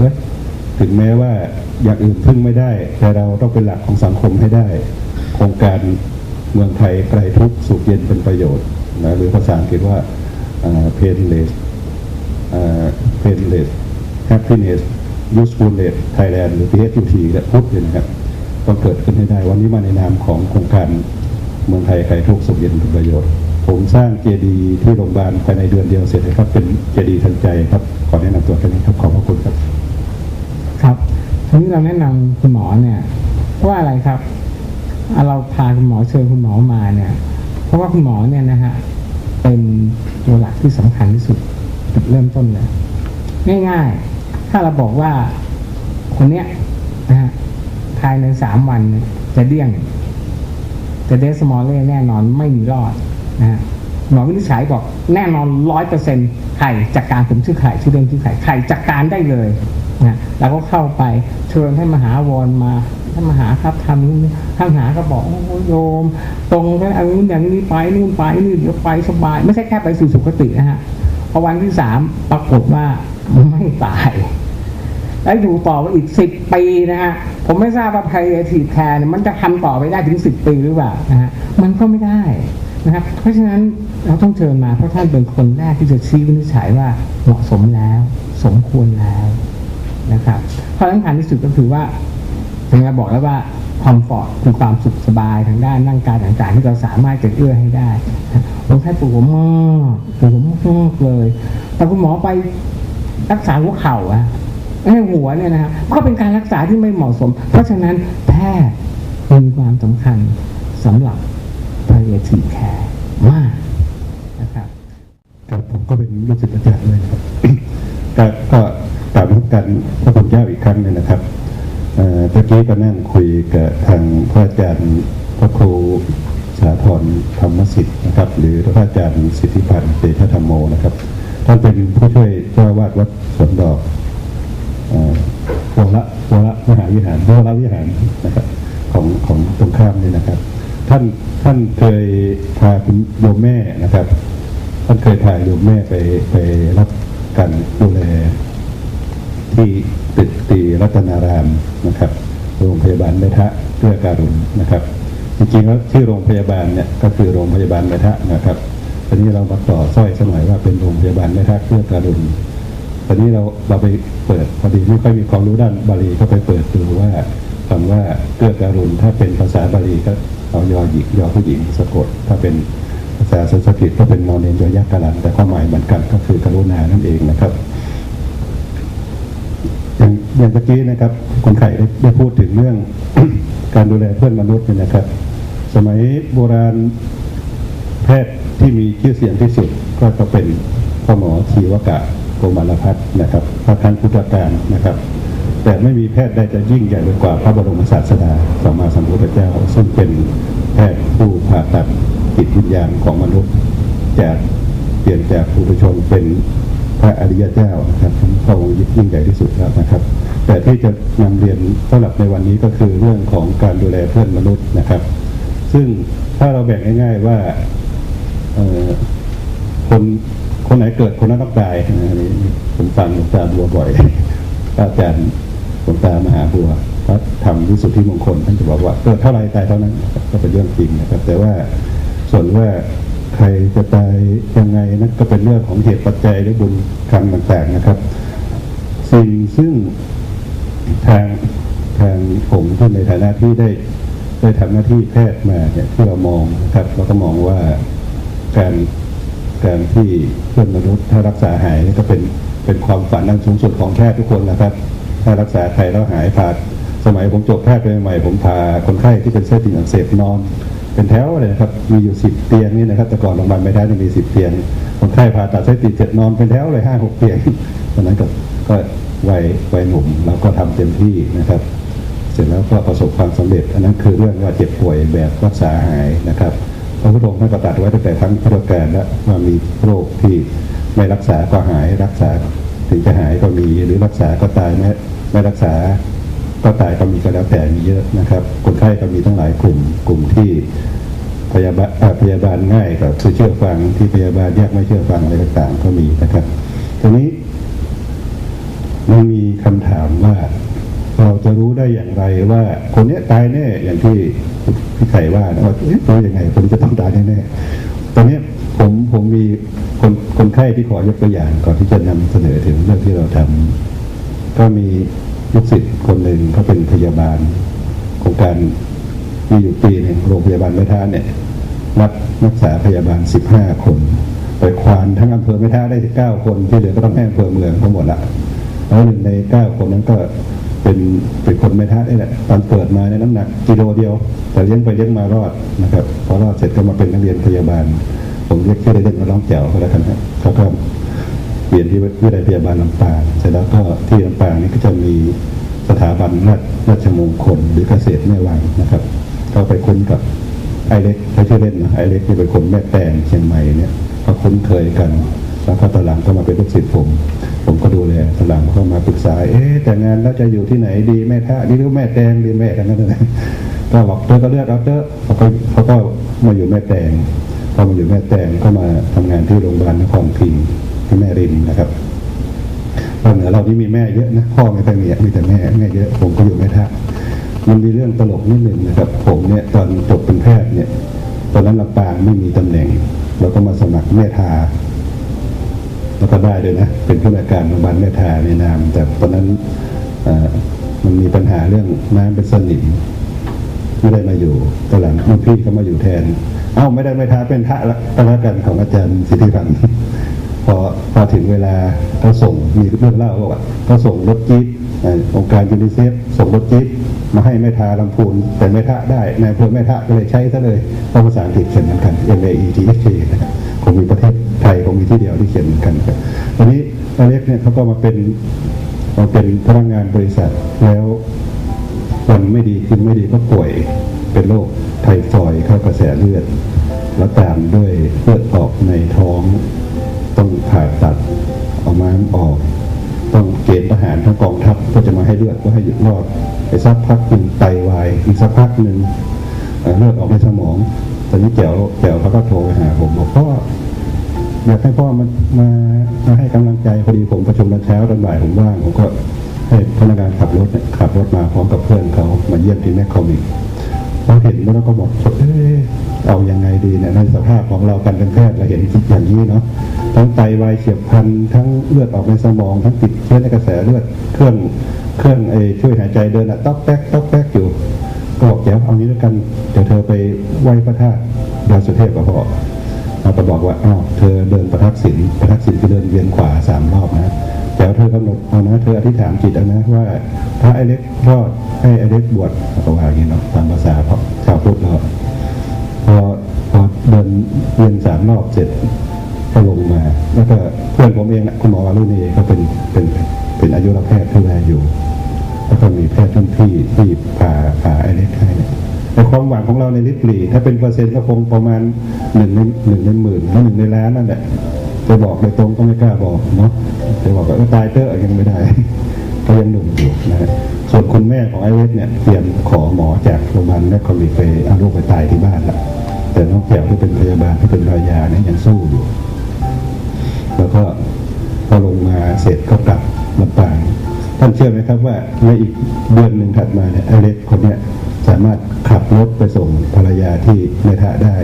และถึงแม้ว่าอย่างอื่นพึ่งไม่ได้ แต่เราต้องเป็นหลักของสังคมให้ได้ โครงการเมืองไทยไกลทุกสุขเย็นเป็นประโยชน์นะหรือภาษาอังกฤษว่า painless painless happiness usefulness Thailand หรือ PSUT และพุทธเนี่ยนะครับต้องเกิดขึ้นให้ได้ วันนี้มาในนามของโครงการเมืองไทยไกลทุกสุขเย็นเป็นประโยชน์ ผมสร้างเจดีย์ที่โรงพยาบาลภายในเดือนเดียวเสร็จเลยครับ เป็นเจดีย์ทันใจครับ ขอแนะนำตัวแค่นี้ครับ ขอบพระคุณครับ ทีนี้เราแนะนำคุณหมอเนี่ยเพราะว่าอะไรครับเราพาคุณหมอเชิญคุณหมอมาเนี่ย เพราะว่าคุณหมอเนี่ยนะฮะเป็นตัวหลักที่สำคัญที่สุดจุดเริ่มต้นเลยง่ายๆ ถ้าเราบอกว่าคนเนี้ยนะฮะภายในสามวันจะเดี้ยง จะเดสมอลเล่แน่นอนไม่มีรอดนะฮะหมอวินิจฉัยบอกแน่นอนร้อยเปอร์เซ็นต์ไข่จัดการผมชื่อไข่ชื่อเล่นชื่อไข่ไข่จัดการได้เลย นะเราก็เข้าไปเชิญท่านมหาวรมาท่านมหาครับทำท่านมหาก็บอกโอโยม ตรงไปเอานู้นอย่างนี้ไปนู่นไปนี่เดี๋ยวไปสบาย ไม่ใช่แค่ไปสู่สุคตินะฮะพอวันที่สามปรากฏว่าไม่ตาย แล้วอยู่ต่อไปอีกสิบปีนะฮะผมไม่ทราบว่า palliative care เนี่มันจะทำต่อไปได้ถึงสิบปีหรือเปล่านะฮะมันก็ไม่ได้นะครับเพราะฉะนั้นเราต้องเชิญมาเพราะท่านเป็นคนแรกที่จะชี้วินิจฉัยว่าเหมาะสมแล้ว สมควรแล้ว นะครับข้อสำคัญที่สุดก็คือว่าผมจะบอกแล้วว่าความฟอร์ตคือความสุขสบายทางด้านร่างกายต่างๆ ที่เราสามารถจะเอื้อให้ได้ผมแค่ปวดหัวมากปวดหัวมากเลยแต่คุณหมอไปรักษาหัวเข่าอะให้หัวเนี่ยนะครับก็เป็นการรักษาที่ไม่เหมาะสม เพราะฉะนั้นแพทย์มีความสำคัญสำหรับ palliative care มากนะครับครับผมก็เป็นลูกศิษย์อาจารย์ด้วยครับก็ก็ กราบรับกันพระคุณเจ้าอีกครั้งหนึ่งนะครับเมื่อกี้ก็นั่งคุยกับทางพระอาจารย์พระครูสาธรธรรมสิทธิ์นะครับ หรือพระอาจารย์สิทธิพันธ์เตชะธรรมโมนะครับท่านเป็นผู้ช่วยเจ้าวาดวัดสวนดอกเอ่อวรวรมหาวิหารวรวิหารนะครับของของตรงข้ามนี่นะครับ ท่านท่านเคยพาคุณโยมแม่นะครับ ท่านเคยพาโยมแม่ไปไปรับการดูแล ที่ตึกตีรัตนารามนะครับโรงพยาบาลเมทะเพื่อการุณนะครับจริงๆแล้วชื่อโรงพยาบาลเนี่ยก็คือโรงพยาบาลเมทะนะครับตอนนี้เรามาต่อสร้อยสมัยว่าเป็นโรงพยาบาลเมทะเพื่อการุณตอนนี้เราเราไปเปิดพอดีไม่ค่อยมีความรู้ด้านบาลีก็ไปเปิดดูว่าคำว่าเพื่อการุณถ้าเป็นภาษาบาลีก็เอายอหญิงยอผู้หญิงสะกด ถ้าเป็นภาษาสันสกฤตก็เป็นนอนเนนยอยักษ์กาลันแต่ความหมายเหมือนกันก็คือกรุณานั่นเองนะครับ อย่างเมื่อกี้นะครับคนไข้ได้พูดถึงเรื่องการดูแลเพื่อนมนุษย์เนี่ยนะครับ สมัยโบราณแพทย์ที่มีชื่อเสียงที่สุดก็จะเป็นพ่อหมอชีวกะโกมารพัฒนะครับพระครั้งพุทธกาลนะครับ แต่ไม่มีแพทย์ใดจะยิ่งใหญ่ไปกว่าพระบรมศาสดาสัมมาสัมพุทธเจ้า ซึ่งเป็นแพทย์ผู้ผ่าตัดจิตวิญญาณของมนุษย์จากเปลี่ยนจากปุถุชนเป็น พระอริยเจ้านะครับพระองค์ยิ่งใหญ่ที่สุดแล้วนะครับ แต่ที่จะนำเรียนสำหรับในวันนี้ก็คือเรื่องของการดูแลเพื่อนมนุษย์นะครับ ซึ่งถ้าเราแบ่งง่าย ๆว่าคนคนไหนเกิดคนนั้นต้องตายนี่ผมฟังหลวงตาบัวบ่อยพระอาจารย์หลวงตามหาบัวพระธรรมวิสุทธิมงคลท่านจะบอกว่าเกิดเท่าไรตายเท่านั้นก็เป็นเรื่องจริงนะครับ แต่ว่าส่วนว่า ใครจะตายยังไงนั่นก็เป็นเรื่องของเหตุปัจจัยหรือบุญกรรมต่างๆนะครับ สิ่งซึ่งทางทางผมที่ในฐานะที่ได้ได้ทำหน้าที่แพทย์มาเนี่ยที่เรามองนะครับเราก็มองว่าการการที่เพื่อนมนุษย์ถ้ารักษาหายนี่ก็เป็นเป็นความฝันอันสูงสุดของแพทย์ทุกคนนะครับ ถ้ารักษาใครแล้วหายผ่านสมัยผมจบแพทย์ไปใหม่ๆผมพาคนไข้ที่เป็นเส้นติ่งอักเสบนอน เป็นแถวเลยนะครับ มีอยู่สิบเตียงนี่นะครับ แต่ก่อนโรงพยาบาลไม่ได้จะมีสิบเตียง คนไข้ผ่าตัดไส้ติ่งเจ็ดนอนเป็นแถวเลยห้าหกเตียงตอนนั้นก็ก็วัยวัยหนุ่มเราก็ทำเต็มที่นะครับ เสร็จแล้วก็ประสบความสำเร็จ อันนั้นคือเรื่องว่าเจ็บป่วยแบบรักษาหายนะครับพระพุทธองค์ท่านก็ตรัสไว้ตั้งแต่ครั้งพุทธกาลแล้วว่ามีโรคที่ไม่รักษาก็หายรักษาถึงจะหายก็มีหรือรักษาก็ตายไม่ไม่รักษา ก็ตายก็มีก็แล้วแต่มีเยอะนะครับคนไข้ก็มีทั้งหลายกลุ่มกลุ่มที่พยาบาลพยาบาลง่ายก็คือเชื่อฟังที่พยาบาลยากไม่เชื่อฟังอะไรต่างๆก็มีนะครับทีนี้มันมีคำถามว่า เราจะรู้ได้อย่างไรว่า คนนี้ตายแน่อย่างที่พี่ไข่ว่านะว่าเอ๊ะรู้ยังไงคนจะต้องตายแน่ๆตอนนี้ผมผมมีคนคนไข้ที่ขอยกตัวอย่างก่อนที่จะนำเสนอถึงเรื่องที่เราทำก็มี ลูกศิษย์คนหนึ่งเขาเป็นพยาบาลโครงการมีอยู่ปีหนึ่งโรงพยาบาลไม่ท่าเนี่ยรับรักษาพยาบาล 15 คนไปควานทั้งอำเภอไม่ท่าได้ 9 คนที่เหลือก็ต้องให้อำเภอเมืองทั้งหมดละแล้วหนึ่งใน 9 คนนั้นก็เป็นเป็นคนไม่ท่าได้แหละตอนเปิดมาในน้ำหนักกิโลเดียว แต่เลี้ยงไปเลี้ยงมารอดนะครับพอรอดเสร็จก็มาเป็นนักเรียนพยาบาล ผมเรียกชื่อเล่นๆว่าน้องแจ๋วก็แล้วกันครับเขาก็ เรียนที่วิทยาลัยพยาบาลลำปางเสร็จแล้วก็ที่ลำปางนี่ก็จะมีสถาบันราชราชมงคลหรือเกษตรแม่วังนะครับก็ไปคุ้นกับไอเล็กเขาชื่อเล่นนะไอเล็กที่เป็นคนแม่แตงเชียงใหม่เนี่ยเขาคุ้นเคยกัน แล้วก็ตอนหลังก็มาเป็นลูกศิษย์ผม ผมก็ดูแลตอนหลังเขามาปรึกษาเอ๊ะแต่งงานแล้วจะอยู่ที่ไหนดีแม่ท่าดีหรือแม่แตงดีแม่กันนั่นนะก็บอกเธอก็เลือกเอาเถอะเขาก็เขาก็มาอยู่แม่แตงพอมาอยู่แม่แตงก็มาทำงานที่โรงพยาบาลนครพิงค์ ที่แม่ริมนะครับภาคเหนือเราที่มีแม่เยอะนะพ่อไม่ค่อยมีมีแต่แม่แม่เยอะผมก็อยู่แม่ท่ามันมีเรื่องตลกนิดหนึ่งนะครับ ผมเนี่ยตอนจบเป็นแพทย์เนี่ย ตอนนั้นลำปางไม่มีตำแหน่งเราก็มาสมัครแม่ทาแล้วก็ได้เลยนะ เป็นผู้ในวยการโรงพยาบาลแม่ทาในนาม แต่ตอนนั้นมันมีปัญหาเรื่องน้ำเป็นสนิมไม่ได้มาอยู่ตอนหลังรุ่นพี่ก็มาอยู่แทน เอ้าไม่ได้ไม่ท้าเป็นพระละก็แล้วกันของอาจารย์สิทธิพันธ์ อพอถึงเวลาเขาส่งมีเรื่องเล่าว่าเขาส่งรถจี๊ปองค์การยูนิเซฟส่งรถจี๊ปมาให้แม่ทาลำพูนแต่แม่ทะได้ในอำเภอแม่ทะก็เลยใช้ซะเลยเพราะภาษาอังกฤษเขียนเหมือนกัน M A E T H K นะครับคงมีประเทศไทยคงมีที่เดียวที่เขียนเหมือนกันครับตอนนี้อเล็กเนี่ยเขาก็มาเป็นมาเป็นพนักงานบริษัทแล้ววันไม่ดีขึ้นไม่ดีก็ป่วยเป็นโรคไทฟอยด์เข้ากระแสเลือดแล้วตามด้วยเลือดออกในท้อง ต้องผ่าตัดเอาม้ามออก ต้องเกณฑ์ทหารทั้งกองทัพก็จะมาให้เลือดก็ให้หยุดรอดไปสักพักหนึ่งไตวายอีกสักพักหนึ่งเลือดออกในสมอง ตอนนี้แจ๋วแจ๋วเขาก็โทรไปหาผมบอกพ่ออยากให้พ่อมามามาให้กำลังใจพอดีผมประชุมตอนเช้าตอนบ่ายผมว่างผมก็ให้พนักงานขับรถเนี่ยขับรถมาพร้อมกับเพื่อนเขามาเยี่ยมที่แมคคอมิกพอเห็นแล้วก็บอกเอ๊ะเอายังไงดีเนี่ยในสภาพของเราการเป็นแพทย์เราเห็นอย่างนี้เนาะ ทั้งไตวายเฉียบพลันทั้งเลือดออกในสมอง ทั้งติดเชื้อในกระแสเลือดเครื่องเครื่องไอช่วยหายใจเดินอะต๊อกแป๊กต๊อกแป๊กอยู่ก็บอกเดี๋ยวเอางี้แล้วกันเดี๋ยวเธอไปไหว้พระธาตุดอยสุเทพกับพ่อเราก็บอกว่าอ้าวเธอเดินประทักษิณประทักษิณคือเดินเวียนขวาสามรอบนะแต่เธอกำหนดเอานะเธออธิษฐานจิตเอานะว่าถ้าไอเล็กรอดให้ไอเล็กบวชก็ว่าอย่างนี้เนาะตามภาษาเพราชาวพุทธเราพอพอเดินเวียนสามรอบเสร็จ ก็ลงมา แล้วก็เพื่อนผมเองนะคุณหมอวารุณีก็เป็นเป็นเป็นอายุรแพทย์ที่แลอยู่ แล้วก็มีแพทย์ท่านพี่ที่ผ่าผ่าไอเล็กให้เนี่ยแต่ความหวังของเราในลิตรลีถ้าเป็นเปอร์เซ็นต์ก็คงประมาณหนึ่งในหนึ่งในหมื่นแล้วหนึ่งในล้านนั่นแหละจะบอกโดยตรงก็ไม่กล้าบอกเนาะจะบอกว่าตายเตอร์ยังไม่ได้ก็ยังหนุ่มอยู่นะฮะส่วนคุณแม่ของไอเล็กเนี่ยเตรียมขอหมอจากโรงพยาบาลแมคคอมิกไปเอาลูกไปตายที่บ้านละแต่น้องแก้วที่เป็นพยาบาลที่เป็นภรรยาเนี่ยยังสู้อยู่ แล้วก็พอลงมาเสร็จก็กลับลำปางท่านเชื่อไหมครับว่าในอีกเดือนหนึ่งถัดมาเนี่ยอเล็กคนเนี้ยสามารถขับรถไปส่งภรรยาที่เมทะได้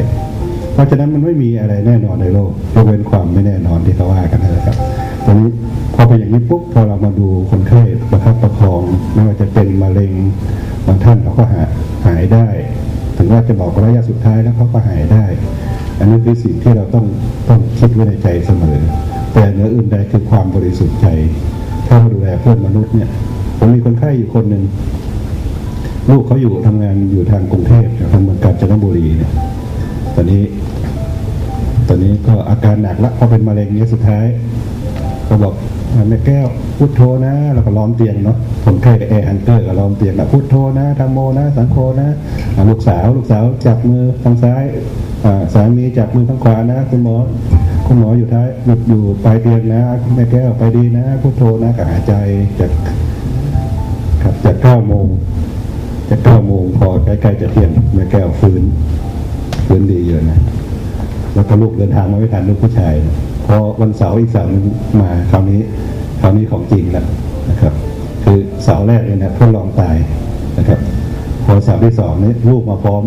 เพราะฉะนั้นมันไม่มีอะไรแน่นอนในโลกยกเว้นความไม่แน่นอนที่เขาว่ากันนะครับตอนนี้พอเป็นอย่างนี้ปุ๊บพอเรามาดูคนไข้ประคับประคองไม่ว่าจะเป็นมะเร็งบางท่านเขาก็หาหายได้ งว่าจะบอกระยะสุดท้ายแล้วเขาก็หายได้ อันนี้คือสิ่งที่เราต้องต้องคิดไว้ในใจเสมอ แต่เหนืออื่นใดคือความบริสุทธิ์ใจ ถ้าเราดูแลเพื่อนมนุษย์เนี่ยผมมีคนไข้อยู่คนหนึ่งลูกเขาอยู่ทำงานอยู่ทางกรุงเทพทางเมืองกาญจนบุรีเนี่ยตอนนี้ ตอนนี้ก็อาการหนักละเพราะเป็นมะเร็งเนี้ยสุดท้ายก็บอก แม่แก้วพุทโธนะแล้วก็ล้อมเตียงเนาะคนไข้กับแอร์ฮันเตอร์ก็ล้อมเตียงนะพุทโธนะธรรมโมนะ สังโฆนะลูกสาวลูกสาวจับมือทางซ้ายสามีจับมือทางขวานะ คุณหมอคุณหมออยู่ท้ายอยู่อยู่ปลายเตียงนะแม่แก้วไปดีนะพุทโธนะกับหายใจจากครับจากเก้าโมงจากเก้าโมงพอใกล้ๆจะเที่ยงแม่แก้วฟื้นฟื้นดีเยอะนะแล้วก็ลูกเดินทางมาไม่ทันลูกผู้ชายนะ พอวันเสาร์อีกเสาร์นึงมาคราวนี้คราวนี้ของจริงแล้วนะครับ คือเสาแรกเนี่ยนะทดลองตายนะครับ พอเสาที่สองนี้ลูกมาพร้อม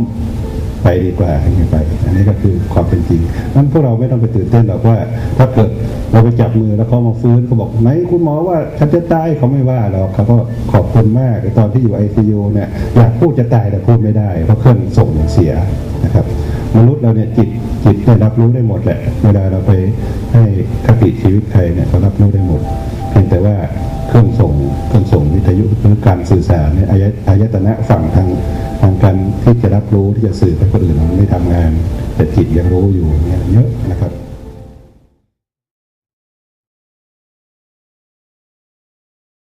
ไปดีกว่าอย่างนี้ไป อันนี้ก็คือความเป็นจริงนั้นพวกเราไม่ต้องไปตื่นเต้นหรอกว่า ถ้าเกิดเราไปจับมือแล้วเขามาฟื้นเขาบอกไหนคุณหมอว่าฉันจะตายเขาไม่ว่าหรอกเขาก็ขอบคุณมากตอนที่อยู่ไอซียูเนี่ยอยากพูดจะตายแต่พูดไม่ได้ เพราะเครื่องส่งเสียนะครับ มนุษย์เราเนี่ยจิตจิตเนี่ยรับรู้ได้หมดแหละ เวลาเราไปให้คติชีวิตใครเนี่ยเขารับรู้ได้หมด เพียงแต่ว่าเครื่องส่งเครื่องส่งวิทยุหรือการสื่อสารเนี่ยอายอายตนะฝั่งทางทางการที่จะรับรู้ที่จะสื่อไปคนอื่นมันไม่ทำงาน แต่จิตยังรู้อยู่เนี่ยเยอะนะครับ